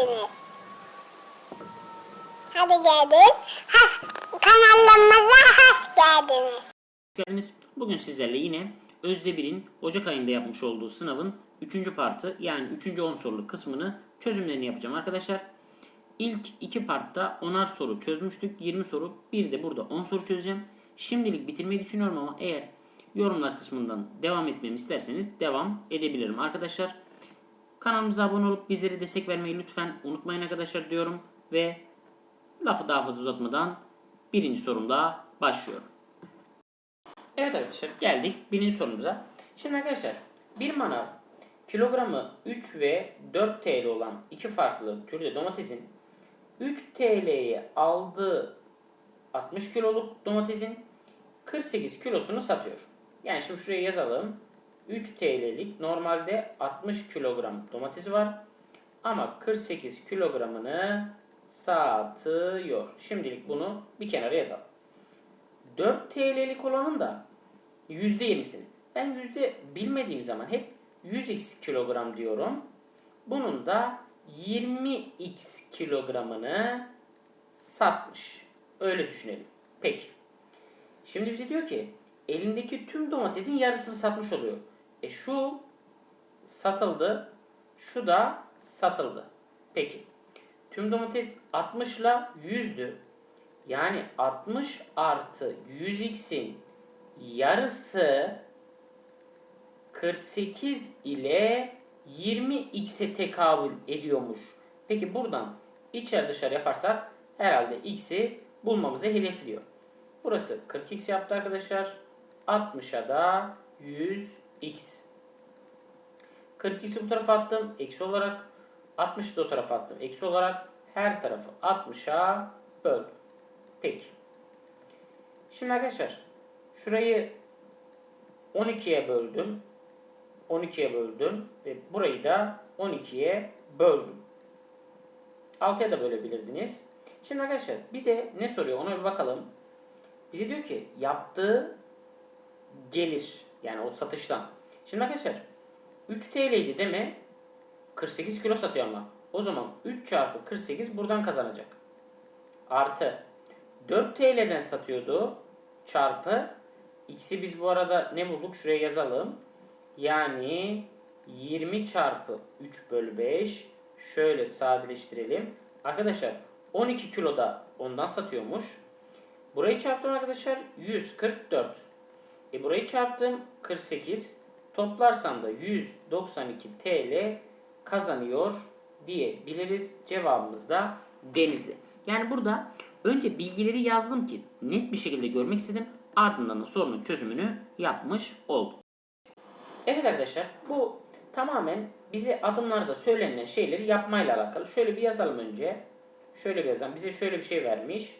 geldiniz. Hadi gelin. Has, kanalımıza hoş geldiniz. geldiniz. Bugün sizlerle yine Özde 1'in Ocak ayında yapmış olduğu sınavın 3. partı yani 3. 10 soruluk kısmını çözümlerini yapacağım arkadaşlar. İlk iki partta 10'ar soru çözmüştük. 20 soru. Bir de burada 10 soru çözeceğim. Şimdilik bitirmeyi düşünüyorum ama eğer yorumlar kısmından devam etmemi isterseniz devam edebilirim arkadaşlar. Kanalımıza abone olup bizlere destek vermeyi lütfen unutmayın arkadaşlar diyorum. Ve lafı daha fazla uzatmadan birinci sorumla başlıyorum. Evet arkadaşlar geldik birinci sorumuza. Şimdi arkadaşlar bir manav kilogramı 3 ve 4 TL olan iki farklı türde domatesin 3 TL'ye aldığı 60 kiloluk domatesin 48 kilosunu satıyor. Yani şimdi şuraya yazalım. 3 TL'lik normalde 60 kilogram domatesi var. Ama 48 kilogramını satıyor. Şimdilik bunu bir kenara yazalım. 4 TL'lik olanın da %20'sini. Ben yüzde bilmediğim zaman hep 100x kilogram diyorum. Bunun da 20x kilogramını satmış. Öyle düşünelim. Peki. Şimdi bize diyor ki elindeki tüm domatesin yarısını satmış oluyor. E şu satıldı. Şu da satıldı. Peki. Tüm domates 60 ile 100'dü. Yani 60 artı 100x'in yarısı 48 ile 20x'e tekabül ediyormuş. Peki buradan içeri dışarı yaparsak herhalde x'i bulmamızı hedefliyor. Burası 40x yaptı arkadaşlar. 60'a da 100x. 42'si bu tarafa attım. Eksi olarak 60'ı da o tarafa attım. Eksi olarak her tarafı 60'a böldüm. Peki. Şimdi arkadaşlar şurayı 12'ye böldüm. 12'ye böldüm ve burayı da 12'ye böldüm. 6'ya da bölebilirdiniz. Şimdi arkadaşlar bize ne soruyor ona bir bakalım. Bize diyor ki yaptığı gelir yani o satıştan. Şimdi arkadaşlar 3 TL'ydi deme 48 kilo satıyor ama. O zaman 3 çarpı 48 buradan kazanacak. Artı 4 TL'den satıyordu çarpı x'i biz bu arada ne bulduk? Şuraya yazalım. Yani 20 çarpı 3 bölü 5 şöyle sadeleştirelim. Arkadaşlar 12 kilo da ondan satıyormuş. Burayı çarptım arkadaşlar 144. E burayı çarptım 48. Toplarsam da 192 TL kazanıyor diyebiliriz. Cevabımız da Denizli. Yani burada önce bilgileri yazdım ki net bir şekilde görmek istedim. Ardından da sorunun çözümünü yapmış oldum. Evet arkadaşlar bu tamamen bize adımlarda söylenen şeyleri yapmayla alakalı. Şöyle bir yazalım önce. Şöyle bir yazalım. Bize şöyle bir şey vermiş.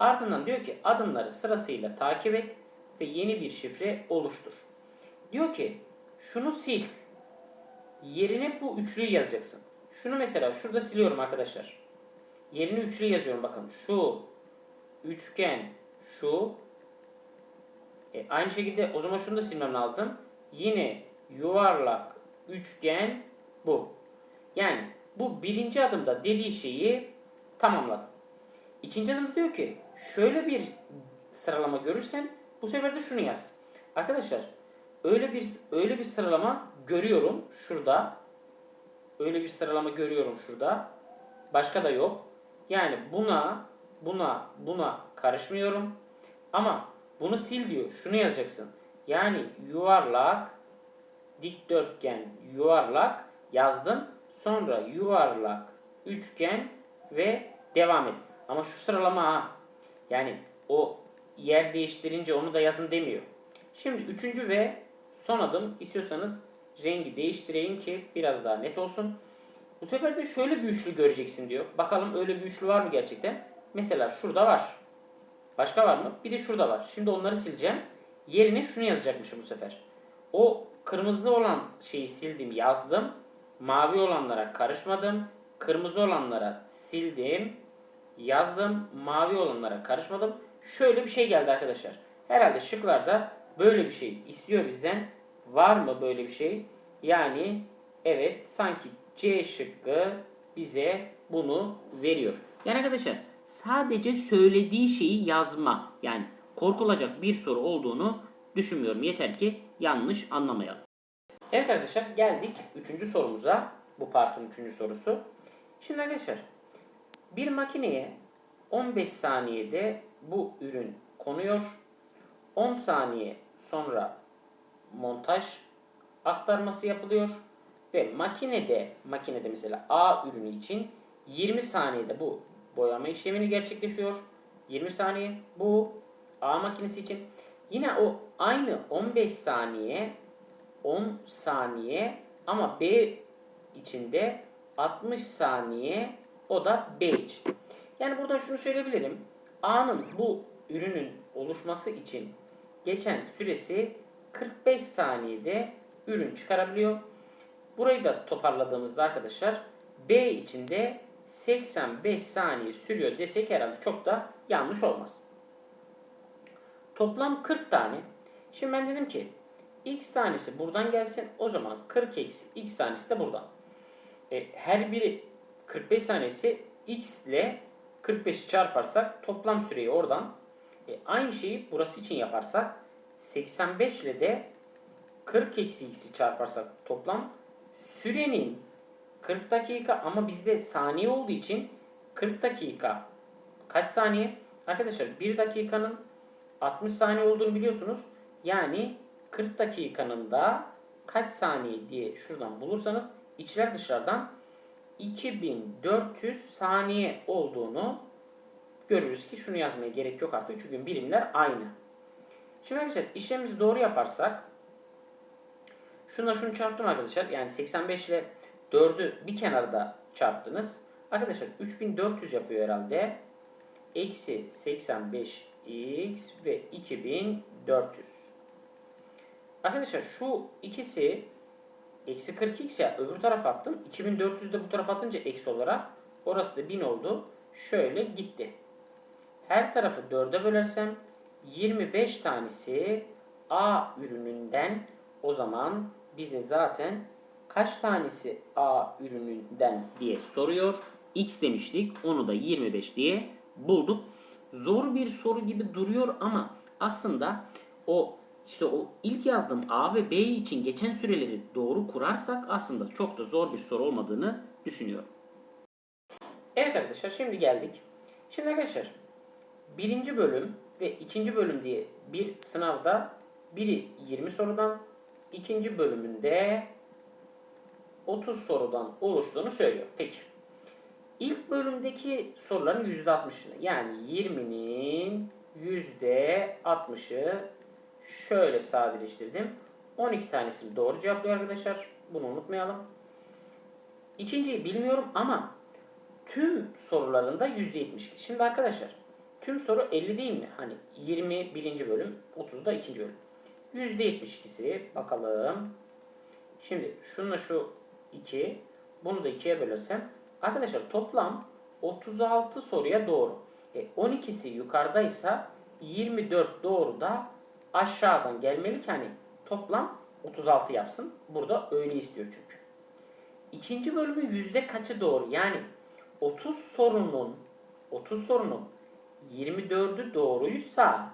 Ardından diyor ki adımları sırasıyla takip et ve yeni bir şifre oluştur. Diyor ki şunu sil. Yerine bu üçlüyü yazacaksın. Şunu mesela şurada siliyorum arkadaşlar. Yerine üçlü yazıyorum bakın. Şu üçgen şu e, aynı şekilde o zaman şunu da silmem lazım. Yine yuvarlak üçgen bu. Yani bu birinci adımda dediği şeyi tamamladım. İkinci adımda diyor ki şöyle bir sıralama görürsen bu sefer de şunu yaz. Arkadaşlar öyle bir öyle bir sıralama görüyorum şurada. Öyle bir sıralama görüyorum şurada. Başka da yok. Yani buna, buna, buna karışmıyorum. Ama bunu sil diyor. Şunu yazacaksın. Yani yuvarlak, dikdörtgen, yuvarlak yazdım. Sonra yuvarlak, üçgen ve devam et. Ama şu sıralama ha. Yani o yer değiştirince onu da yazın demiyor. Şimdi üçüncü ve son adım istiyorsanız rengi değiştireyim ki biraz daha net olsun. Bu sefer de şöyle bir üçlü göreceksin diyor. Bakalım öyle bir üçlü var mı gerçekten? Mesela şurada var. Başka var mı? Bir de şurada var. Şimdi onları sileceğim. Yerine şunu yazacakmışım bu sefer. O kırmızı olan şeyi sildim, yazdım. Mavi olanlara karışmadım. Kırmızı olanlara sildim, yazdım. Mavi olanlara karışmadım. Şöyle bir şey geldi arkadaşlar. Herhalde şıklarda böyle bir şey istiyor bizden. Var mı böyle bir şey? Yani evet sanki C şıkkı bize bunu veriyor. Yani arkadaşlar sadece söylediği şeyi yazma. Yani korkulacak bir soru olduğunu düşünmüyorum. Yeter ki yanlış anlamayalım. Evet arkadaşlar geldik 3. sorumuza. Bu partın 3. sorusu. Şimdi arkadaşlar bir makineye 15 saniyede bu ürün konuyor. 10 saniye sonra montaj aktarması yapılıyor ve makinede makinede mesela A ürünü için 20 saniyede bu boyama işlemini gerçekleşiyor. 20 saniye bu A makinesi için. Yine o aynı 15 saniye 10 saniye ama B içinde 60 saniye o da B için. Yani burada şunu söyleyebilirim. A'nın bu ürünün oluşması için geçen süresi 45 saniyede ürün çıkarabiliyor. Burayı da toparladığımızda arkadaşlar B için de 85 saniye sürüyor desek herhalde çok da yanlış olmaz. Toplam 40 tane. Şimdi ben dedim ki x tanesi buradan gelsin. O zaman 40 eksi x tanesi de buradan. E, her biri 45 saniyesi x ile 45'i çarparsak toplam süreyi oradan e, aynı şeyi burası için yaparsak 85 ile de 40 eksi x'i çarparsak toplam sürenin 40 dakika ama bizde saniye olduğu için 40 dakika kaç saniye? Arkadaşlar 1 dakikanın 60 saniye olduğunu biliyorsunuz. Yani 40 dakikanın da kaç saniye diye şuradan bulursanız içler dışlardan 2400 saniye olduğunu görürüz ki şunu yazmaya gerek yok artık çünkü birimler aynı. Şimdi arkadaşlar işlemimizi doğru yaparsak şunla şunu çarptım arkadaşlar. Yani 85 ile 4'ü bir kenarda çarptınız. Arkadaşlar 3400 yapıyor herhalde. Eksi 85x ve 2400. Arkadaşlar şu ikisi eksi 40x ya öbür tarafa attım. 2400 de bu tarafa atınca eksi olarak orası da 1000 oldu. Şöyle gitti. Her tarafı 4'e bölersem 25 tanesi A ürününden o zaman bize zaten kaç tanesi A ürününden diye soruyor. X demiştik. Onu da 25 diye bulduk. Zor bir soru gibi duruyor ama aslında o işte o ilk yazdığım A ve B için geçen süreleri doğru kurarsak aslında çok da zor bir soru olmadığını düşünüyorum. Evet arkadaşlar şimdi geldik. Şimdi arkadaşlar birinci bölüm ve ikinci bölüm diye bir sınavda biri 20 sorudan ikinci bölümünde 30 sorudan oluştuğunu söylüyor. Peki. İlk bölümdeki soruların %60'ını yani 20'nin %60'ı şöyle sadeleştirdim. 12 tanesini doğru cevaplıyor arkadaşlar. Bunu unutmayalım. İkinciyi bilmiyorum ama tüm sorularında %72. Şimdi arkadaşlar tüm soru 50 değil mi? Hani 20 birinci bölüm, 30 da ikinci bölüm. %72'si bakalım. Şimdi şununla şu 2, bunu da 2'ye bölersem arkadaşlar toplam 36 soruya doğru. E, 12'si yukarıdaysa 24 doğru da aşağıdan gelmeli ki hani toplam 36 yapsın. Burada öyle istiyor çünkü. İkinci bölümün yüzde kaçı doğru? Yani 30 sorunun 30 sorunun 24'ü doğruysa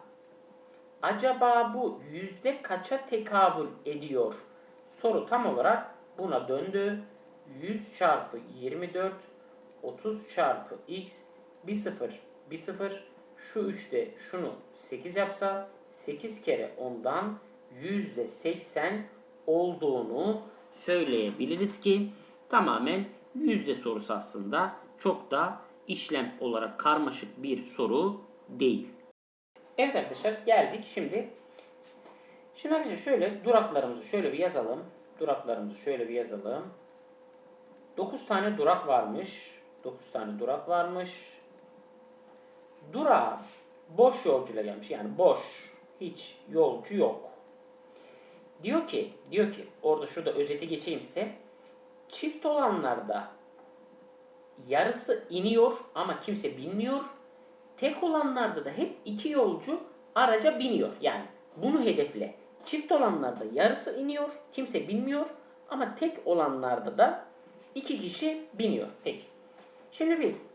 acaba bu yüzde kaça tekabül ediyor? Soru tam olarak buna döndü. 100 çarpı 24 30 çarpı x bir sıfır bir sıfır şu 3 de şunu 8 yapsa 8 kere ondan yüzde 80 olduğunu söyleyebiliriz ki tamamen yüzde sorusu aslında çok da işlem olarak karmaşık bir soru değil. Evet arkadaşlar geldik şimdi. Şimdi arkadaşlar şöyle duraklarımızı şöyle bir yazalım. Duraklarımızı şöyle bir yazalım. 9 tane durak varmış. 9 tane durak varmış. Durağa boş yolcuyla gelmiş. Yani boş. Hiç yolcu yok. Diyor ki, diyor ki orada şurada özeti geçeyim size. Çift olanlarda yarısı iniyor ama kimse binmiyor. Tek olanlarda da hep iki yolcu araca biniyor. Yani bunu hedefle. Çift olanlarda yarısı iniyor, kimse binmiyor ama tek olanlarda da iki kişi biniyor. Peki. Şimdi biz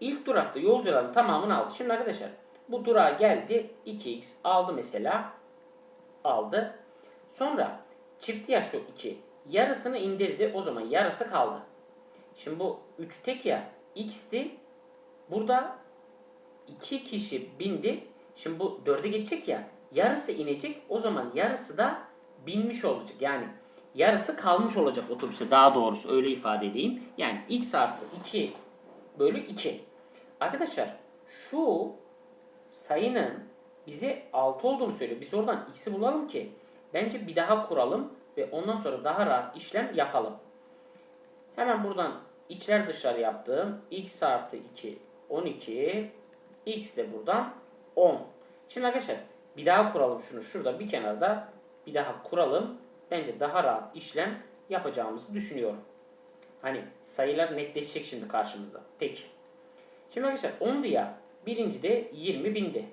ilk durakta yolcuların tamamını aldı. Şimdi arkadaşlar bu durağa geldi 2x aldı mesela aldı. Sonra çifti ya şu 2 yarısını indirdi o zaman yarısı kaldı. Şimdi bu 3 tek ya x'ti. Burada 2 kişi bindi. Şimdi bu 4'e geçecek ya yarısı inecek o zaman yarısı da binmiş olacak. Yani yarısı kalmış olacak otobüse daha doğrusu öyle ifade edeyim. Yani x artı 2 bölü 2. Arkadaşlar şu sayının bize 6 olduğunu söylüyor. Biz oradan x'i bulalım ki bence bir daha kuralım ve ondan sonra daha rahat işlem yapalım. Hemen buradan içler dışarı yaptım. x artı 2 12 x de buradan 10. Şimdi arkadaşlar bir daha kuralım şunu. Şurada bir kenarda bir daha kuralım. Bence daha rahat işlem yapacağımızı düşünüyorum. Hani sayılar netleşecek şimdi karşımızda. Peki. Şimdi arkadaşlar 10'du ya. Birinci de 20 bindi.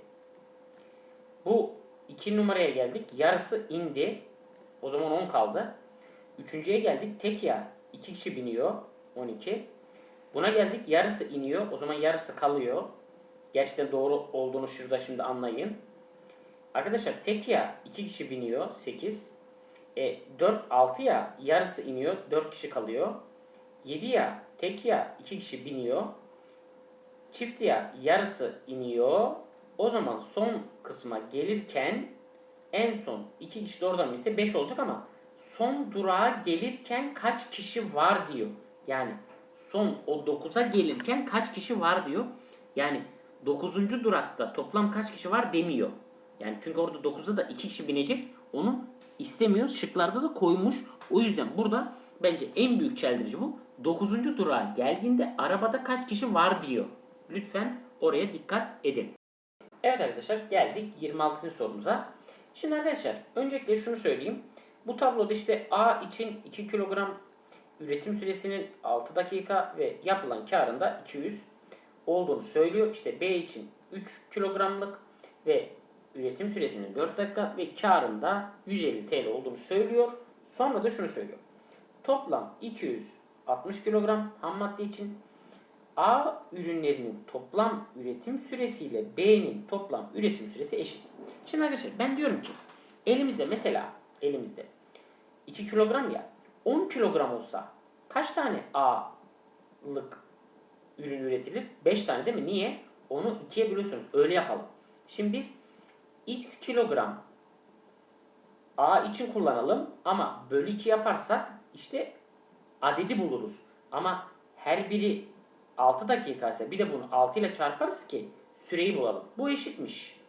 Bu iki numaraya geldik. Yarısı indi. O zaman 10 kaldı. Üçüncüye geldik. Tek ya. iki kişi biniyor. 12. Buna geldik. Yarısı iniyor. O zaman yarısı kalıyor. Gerçekten doğru olduğunu şurada şimdi anlayın. Arkadaşlar tek ya 2 kişi biniyor. 8. E, 4 6 ya yarısı iniyor. 4 kişi kalıyor. 7 ya tek ya 2 kişi biniyor. Çift ya yarısı iniyor. O zaman son kısma gelirken en son 2 kişi de oradan ise 5 olacak ama son durağa gelirken kaç kişi var diyor. Yani son o 9'a gelirken kaç kişi var diyor. Yani 9. durakta toplam kaç kişi var demiyor. Yani çünkü orada 9'da da 2 kişi binecek. Onu istemiyoruz. Şıklarda da koymuş. O yüzden burada bence en büyük çeldirici bu. 9. durağa geldiğinde arabada kaç kişi var diyor. Lütfen oraya dikkat edin. Evet arkadaşlar geldik 26. sorumuza. Şimdi arkadaşlar öncelikle şunu söyleyeyim. Bu tabloda işte A için 2 kilogram üretim süresinin 6 dakika ve yapılan karında 200 olduğunu söylüyor. İşte B için 3 kilogramlık ve üretim süresinin 4 dakika ve karında 150 TL olduğunu söylüyor. Sonra da şunu söylüyor. Toplam 260 kilogram ham madde için A ürünlerinin toplam üretim süresiyle B'nin toplam üretim süresi eşit. Şimdi arkadaşlar ben diyorum ki elimizde mesela elimizde 2 kilogram ya 10 kilogram olsa kaç tane A'lık ürün üretilir? 5 tane değil mi? Niye? Onu ikiye bölüyorsunuz. Öyle yapalım. Şimdi biz x kilogram A için kullanalım ama bölü 2 yaparsak işte adedi buluruz. Ama her biri 6 dakika ise bir de bunu 6 ile çarparız ki süreyi bulalım. Bu eşitmiş.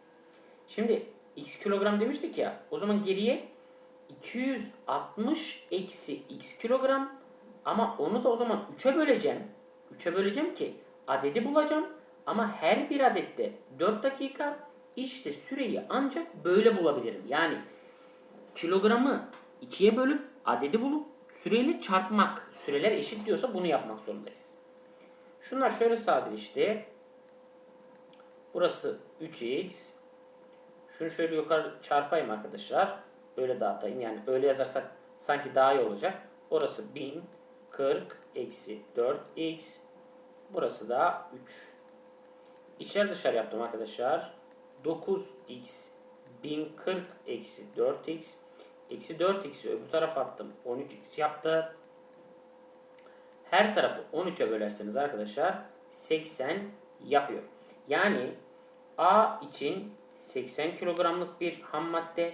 Şimdi x kilogram demiştik ya. O zaman geriye 260 eksi x kilogram ama onu da o zaman 3'e böleceğim. 3'e böleceğim ki adedi bulacağım. Ama her bir adette 4 dakika işte süreyi ancak böyle bulabilirim. Yani kilogramı 2'ye bölüp adedi bulup süreyle çarpmak. Süreler eşit diyorsa bunu yapmak zorundayız. Şunlar şöyle sadeleşti. Burası 3x. Şunu şöyle yukarı çarpayım arkadaşlar. Öyle dağıtayım. Yani öyle yazarsak sanki daha iyi olacak. Orası 1040 eksi 4x. Burası da 3. İçer dışarı yaptım arkadaşlar. 9x 1040 eksi 4x. Eksi 4x'i öbür tarafa attım. 13x yaptı. Her tarafı 13'e bölerseniz arkadaşlar 80 yapıyor. Yani A için 80 kilogramlık bir ham madde,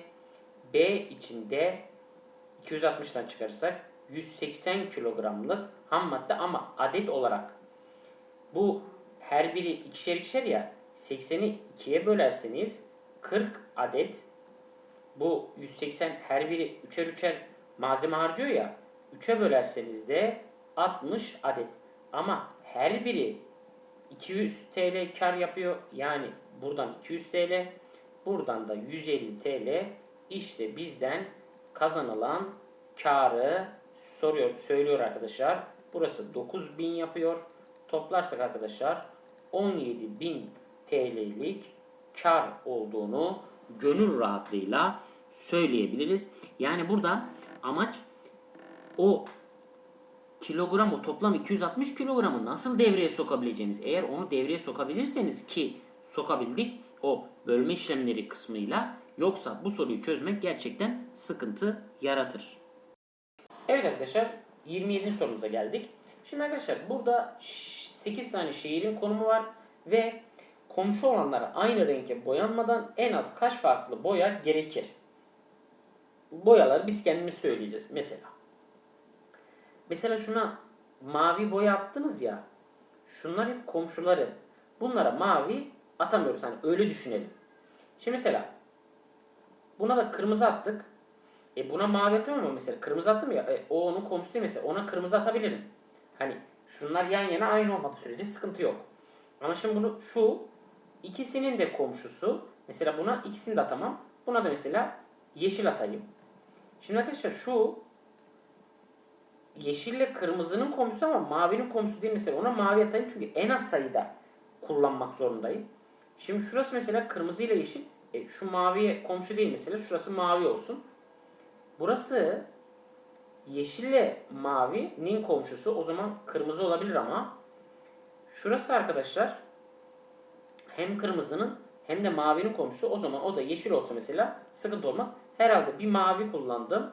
B için de 260'tan çıkarırsak 180 kilogramlık ham madde ama adet olarak bu her biri ikişer ikişer ya 80'i 2'ye bölerseniz 40 adet bu 180 her biri üçer üçer malzeme harcıyor ya 3'e bölerseniz de 60 adet. Ama her biri 200 TL kar yapıyor. Yani buradan 200 TL, buradan da 150 TL. İşte bizden kazanılan karı soruyor, söylüyor arkadaşlar. Burası 9000 yapıyor. Toplarsak arkadaşlar 17.000 TL'lik kar olduğunu gönül rahatlığıyla söyleyebiliriz. Yani burada amaç o kilogramı toplam 260 kilogramı nasıl devreye sokabileceğimiz eğer onu devreye sokabilirseniz ki sokabildik o bölme işlemleri kısmıyla yoksa bu soruyu çözmek gerçekten sıkıntı yaratır. Evet arkadaşlar 27. sorumuza geldik. Şimdi arkadaşlar burada 8 tane şehrin konumu var ve komşu olanlara aynı renge boyanmadan en az kaç farklı boya gerekir? Boyaları biz kendimiz söyleyeceğiz mesela. Mesela şuna mavi boya attınız ya. Şunlar hep komşuları. Bunlara mavi atamıyoruz. Hani öyle düşünelim. Şimdi mesela buna da kırmızı attık. E buna mavi atamam ama mesela kırmızı attım ya. E, o onun komşusu değil mesela. Ona kırmızı atabilirim. Hani şunlar yan yana aynı olmadığı sürece sıkıntı yok. Ama şimdi bunu şu ikisinin de komşusu. Mesela buna ikisini de atamam. Buna da mesela yeşil atayım. Şimdi arkadaşlar şu yeşille kırmızının komşusu ama mavinin komşusu değil mesela. Ona mavi atayım çünkü en az sayıda kullanmak zorundayım. Şimdi şurası mesela kırmızı ile yeşil. E, şu maviye komşu değil mesela. Şurası mavi olsun. Burası yeşille mavinin komşusu. O zaman kırmızı olabilir ama şurası arkadaşlar hem kırmızının hem de mavinin komşusu. O zaman o da yeşil olsa mesela sıkıntı olmaz. Herhalde bir mavi kullandım.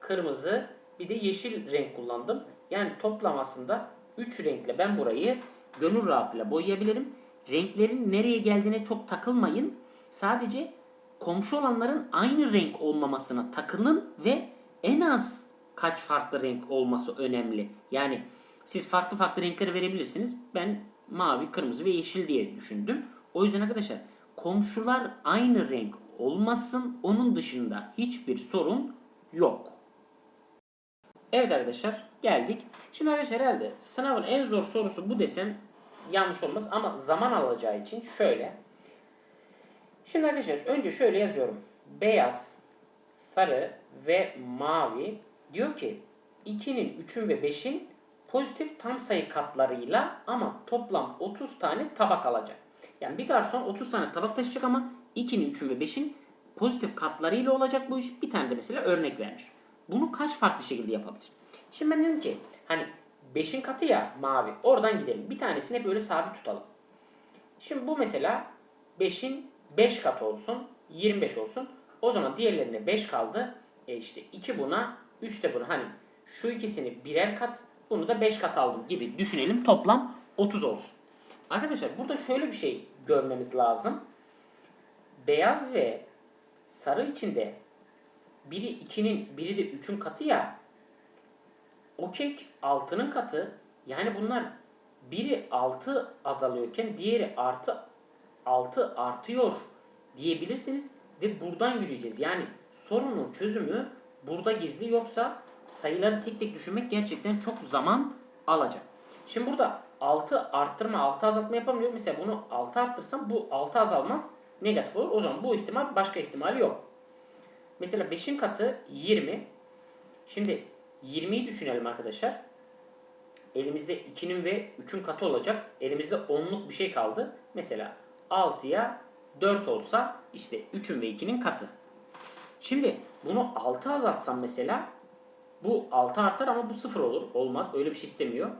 Kırmızı bir de yeşil renk kullandım. Yani toplam aslında 3 renkle ben burayı gönül rahatlığıyla boyayabilirim. Renklerin nereye geldiğine çok takılmayın. Sadece komşu olanların aynı renk olmamasına takılın ve en az kaç farklı renk olması önemli. Yani siz farklı farklı renkleri verebilirsiniz. Ben mavi, kırmızı ve yeşil diye düşündüm. O yüzden arkadaşlar komşular aynı renk olmasın. Onun dışında hiçbir sorun yok. Evet arkadaşlar geldik. Şimdi arkadaşlar herhalde sınavın en zor sorusu bu desem yanlış olmaz ama zaman alacağı için şöyle. Şimdi arkadaşlar önce şöyle yazıyorum. Beyaz, sarı ve mavi diyor ki 2'nin, 3'ün ve 5'in pozitif tam sayı katlarıyla ama toplam 30 tane tabak alacak. Yani bir garson 30 tane tabak taşıyacak ama 2'nin, 3'ün ve 5'in pozitif katlarıyla olacak bu iş. Bir tane de mesela örnek vermiş. Bunu kaç farklı şekilde yapabilir? Şimdi ben dedim ki hani 5'in katı ya mavi. Oradan gidelim. Bir tanesini böyle sabit tutalım. Şimdi bu mesela 5'in 5 katı olsun. 25 olsun. O zaman diğerlerine 5 kaldı. E işte 2 buna 3 de buna. Hani şu ikisini birer kat bunu da 5 kat aldım gibi düşünelim. Toplam 30 olsun. Arkadaşlar burada şöyle bir şey görmemiz lazım. Beyaz ve sarı içinde biri 2'nin biri de 3'ün katı ya. O kek 6'nın katı. Yani bunlar biri 6 azalıyorken diğeri artı 6 artıyor diyebilirsiniz ve buradan yürüyeceğiz. Yani sorunun çözümü burada gizli yoksa sayıları tek tek düşünmek gerçekten çok zaman alacak. Şimdi burada 6 arttırma 6 azaltma yapamıyorum. Mesela bunu 6 arttırsam bu 6 azalmaz negatif olur. O zaman bu ihtimal başka ihtimali yok. Mesela 5'in katı 20. Şimdi 20'yi düşünelim arkadaşlar. Elimizde 2'nin ve 3'ün katı olacak. Elimizde 10'luk bir şey kaldı. Mesela 6'ya 4 olsa işte 3'ün ve 2'nin katı. Şimdi bunu 6 azaltsam mesela bu 6 artar ama bu 0 olur. Olmaz. Öyle bir şey istemiyor.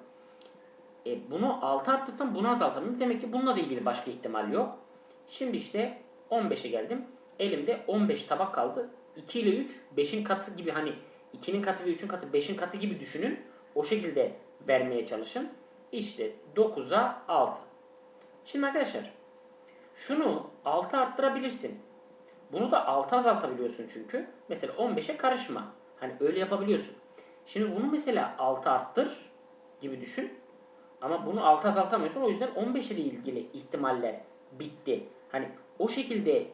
E bunu 6 arttırsam bunu azaltamıyorum. Demek ki bununla da ilgili başka ihtimal yok. Şimdi işte 15'e geldim. Elimde 15 tabak kaldı. 2 ile 3 5'in katı gibi hani 2'nin katı ve 3'ün katı 5'in katı gibi düşünün. O şekilde vermeye çalışın. İşte 9'a 6. Şimdi arkadaşlar şunu 6 arttırabilirsin. Bunu da 6 azaltabiliyorsun çünkü. Mesela 15'e karışma. Hani öyle yapabiliyorsun. Şimdi bunu mesela 6 arttır gibi düşün. Ama bunu 6 azaltamıyorsun. O yüzden 15 ile ilgili ihtimaller bitti. Hani o şekilde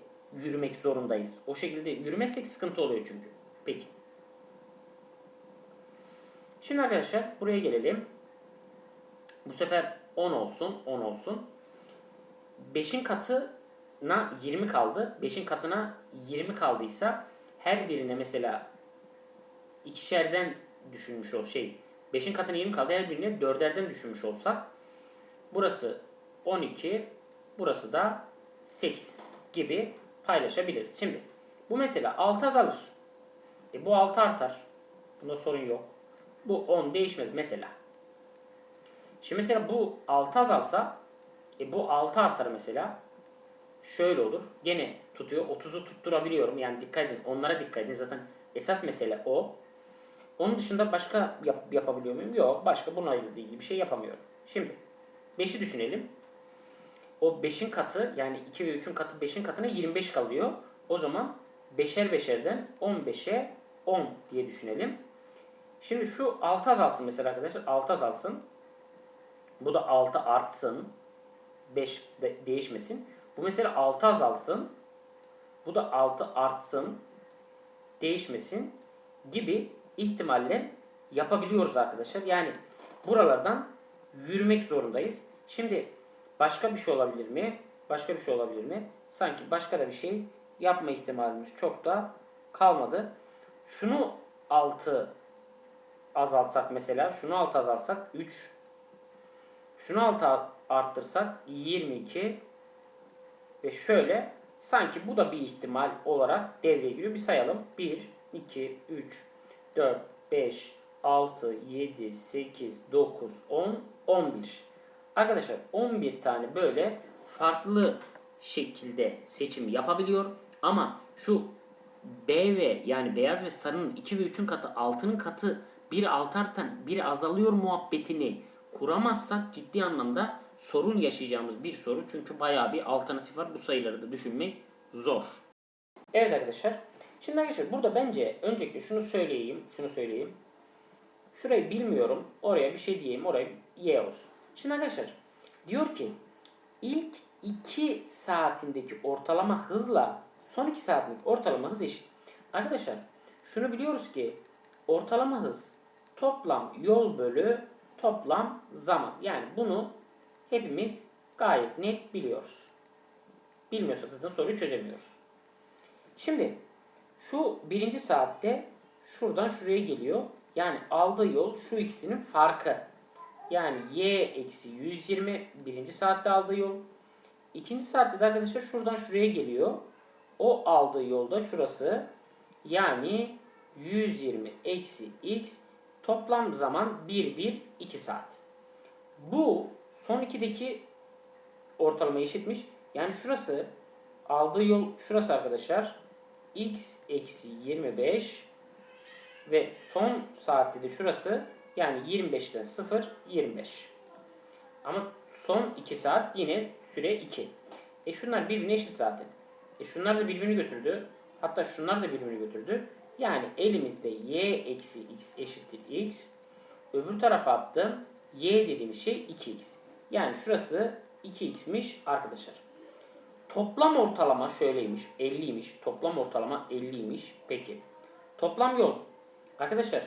yürümek zorundayız. O şekilde yürümezsek sıkıntı oluyor çünkü. Peki. Şimdi arkadaşlar buraya gelelim. Bu sefer 10 olsun, 10 olsun. 5'in katına 20 kaldı. 5'in katına 20 kaldıysa her birine mesela ikişerden düşünmüş ol şey. 5'in katına 20 kaldı. Her birine 4'erden düşünmüş olsak burası 12, burası da 8 gibi paylaşabiliriz. Şimdi bu mesela 6 azalır. E bu 6 artar. Bunda sorun yok. Bu 10 değişmez mesela. Şimdi mesela bu 6 azalsa e bu 6 artar mesela. Şöyle olur. Gene tutuyor. 30'u tutturabiliyorum. Yani dikkat edin. Onlara dikkat edin. Zaten esas mesele o. Onun dışında başka yap- yapabiliyor muyum? Yok. Başka bununla ilgili bir şey yapamıyorum. Şimdi 5'i düşünelim. O 5'in katı yani 2 ve 3'ün katı 5'in katına 25 kalıyor. O zaman 5'er 5'erden 15'e 10 diye düşünelim. Şimdi şu 6 azalsın mesela arkadaşlar. 6 azalsın. Bu da 6 artsın. 5 de değişmesin. Bu mesela 6 azalsın. Bu da 6 artsın. Değişmesin gibi ihtimaller yapabiliyoruz arkadaşlar. Yani buralardan yürümek zorundayız. Şimdi başka bir şey olabilir mi? Başka bir şey olabilir mi? Sanki başka da bir şey yapma ihtimalimiz çok da kalmadı. Şunu 6 azaltsak mesela, şunu 6 azaltsak 3 şunu 6 arttırsak 22 ve şöyle sanki bu da bir ihtimal olarak devreye giriyor. Bir sayalım. 1, 2, 3, 4, 5, 6, 7, 8, 9, 10, 11. Arkadaşlar 11 tane böyle farklı şekilde seçim yapabiliyor. Ama şu B ve yani beyaz ve sarının 2 ve 3'ün katı 6'nın katı biri artarken biri azalıyor muhabbetini kuramazsak ciddi anlamda sorun yaşayacağımız bir soru. Çünkü bayağı bir alternatif var. Bu sayıları da düşünmek zor. Evet arkadaşlar. Şimdi arkadaşlar burada bence öncelikle şunu söyleyeyim. Şunu söyleyeyim. Şurayı bilmiyorum. Oraya bir şey diyeyim. Oraya y olsun. Şimdi arkadaşlar diyor ki ilk 2 saatindeki ortalama hızla son 2 saatindeki ortalama hız eşit. Arkadaşlar şunu biliyoruz ki ortalama hız toplam yol bölü toplam zaman. Yani bunu hepimiz gayet net biliyoruz. Bilmiyorsak zaten soruyu çözemiyoruz. Şimdi şu birinci saatte şuradan şuraya geliyor. Yani aldığı yol şu ikisinin farkı. Yani y eksi 120 birinci saatte aldığı yol. İkinci saatte de arkadaşlar şuradan şuraya geliyor. O aldığı yolda şurası. Yani 120 eksi x toplam zaman 1 1 2 saat. Bu son 2'deki ortalama eşitmiş. Yani şurası aldığı yol şurası arkadaşlar. x eksi 25 ve son saatte de şurası yani 25'ten 0 25. Ama son 2 saat yine süre 2. E şunlar birbirine eşit zaten. E şunlar da birbirini götürdü. Hatta şunlar da birbirini götürdü. Yani elimizde y eksi x eşittir x. Öbür tarafa attım. y dediğimiz şey 2x. Yani şurası 2x'miş arkadaşlar. Toplam ortalama şöyleymiş. 50'ymiş. Toplam ortalama 50'ymiş. Peki. Toplam yol. Arkadaşlar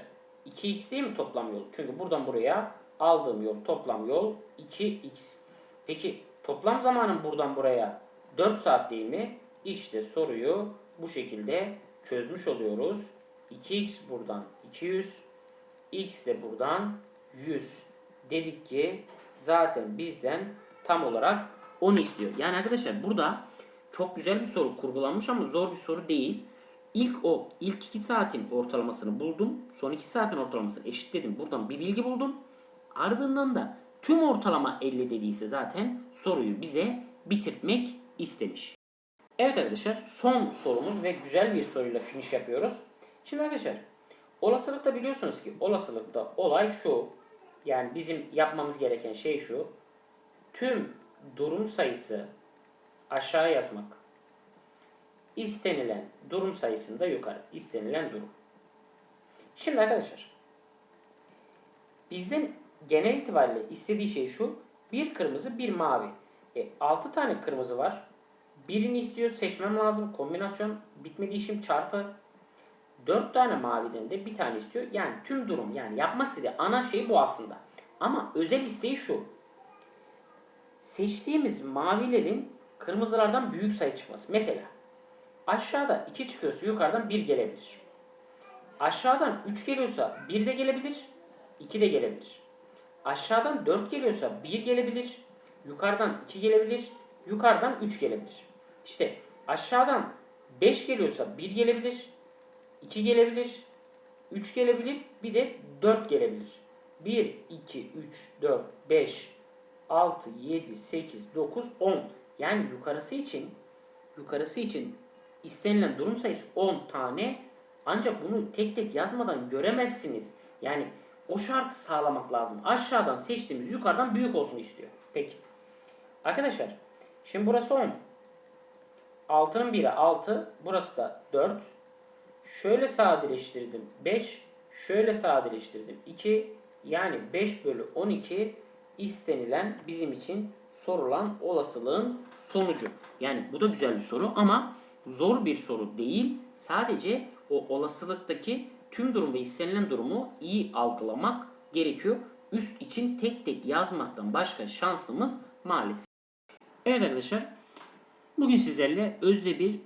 2x değil mi toplam yol? Çünkü buradan buraya aldığım yol toplam yol 2x. Peki toplam zamanım buradan buraya 4 saat değil mi? İşte soruyu bu şekilde çözmüş oluyoruz. 2x buradan 200, x de buradan 100 dedik ki zaten bizden tam olarak 10 istiyor. Yani arkadaşlar burada çok güzel bir soru kurgulanmış ama zor bir soru değil. İlk o ilk 2 saatin ortalamasını buldum. Son 2 saatin ortalamasını eşitledim. Buradan bir bilgi buldum. Ardından da tüm ortalama 50 dediyse zaten soruyu bize bitirtmek istemiş. Evet arkadaşlar son sorumuz ve güzel bir soruyla finish yapıyoruz. Şimdi arkadaşlar olasılıkta biliyorsunuz ki olasılıkta olay şu. Yani bizim yapmamız gereken şey şu. Tüm durum sayısı aşağı yazmak. İstenilen durum sayısında yukarı. İstenilen durum. Şimdi arkadaşlar bizden genel itibariyle istediği şey şu. Bir kırmızı bir mavi. E, 6 tane kırmızı var. Birini istiyor seçmem lazım. Kombinasyon bitmedi işim çarpı. 4 tane maviden de bir tane istiyor. Yani tüm durum yani yapmak istediği ana şey bu aslında. Ama özel isteği şu. Seçtiğimiz mavilerin kırmızılardan büyük sayı çıkması. Mesela aşağıda 2 çıkıyorsa yukarıdan 1 gelebilir. Aşağıdan 3 geliyorsa 1 de gelebilir, 2 de gelebilir. Aşağıdan 4 geliyorsa 1 gelebilir, yukarıdan 2 gelebilir, yukarıdan 3 gelebilir. İşte aşağıdan 5 geliyorsa 1 gelebilir, 2 gelebilir, 3 gelebilir bir de 4 gelebilir. 1, 2, 3, 4, 5, 6, 7, 8, 9, 10. Yani yukarısı için yukarısı için istenilen durum sayısı 10 tane. Ancak bunu tek tek yazmadan göremezsiniz. Yani o şartı sağlamak lazım. Aşağıdan seçtiğimiz yukarıdan büyük olsun istiyor. Peki. Arkadaşlar şimdi burası 10. 6'nın biri 6. Burası da 4. Şöyle sadeleştirdim 5. Şöyle sadeleştirdim 2. Yani 5 bölü 12 istenilen bizim için sorulan olasılığın sonucu. Yani bu da güzel bir soru ama zor bir soru değil. Sadece o olasılıktaki tüm durum ve istenilen durumu iyi algılamak gerekiyor. Üst için tek tek yazmaktan başka şansımız maalesef. Evet arkadaşlar Bugün sizlerle özde bir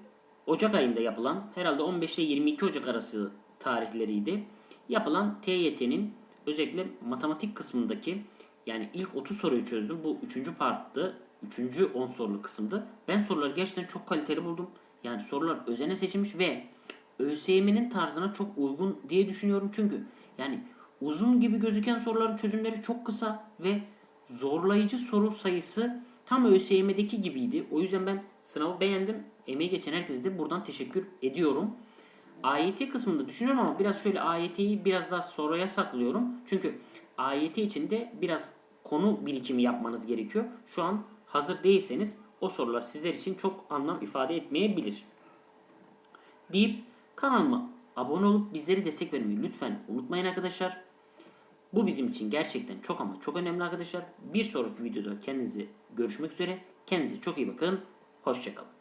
Ocak ayında yapılan herhalde 15 ile 22 Ocak arası tarihleriydi. Yapılan TYT'nin özellikle matematik kısmındaki yani ilk 30 soruyu çözdüm. Bu 3. parttı. 3. 10 sorulu kısımdı. Ben soruları gerçekten çok kaliteli buldum. Yani sorular özene seçilmiş ve ÖSYM'nin tarzına çok uygun diye düşünüyorum. Çünkü yani uzun gibi gözüken soruların çözümleri çok kısa ve zorlayıcı soru sayısı tam ÖSYM'deki gibiydi. O yüzden ben sınavı beğendim. Emeği geçen herkese de buradan teşekkür ediyorum. AYT kısmında düşünüyorum ama biraz şöyle AYT'yi biraz daha sonraya saklıyorum. Çünkü AYT içinde biraz konu birikimi yapmanız gerekiyor. Şu an hazır değilseniz o sorular sizler için çok anlam ifade etmeyebilir. Deyip kanalıma abone olup bizleri destek vermeyi lütfen unutmayın arkadaşlar. Bu bizim için gerçekten çok ama çok önemli arkadaşlar. Bir sonraki videoda kendinize görüşmek üzere. Kendinize çok iyi bakın. Hoşçakalın.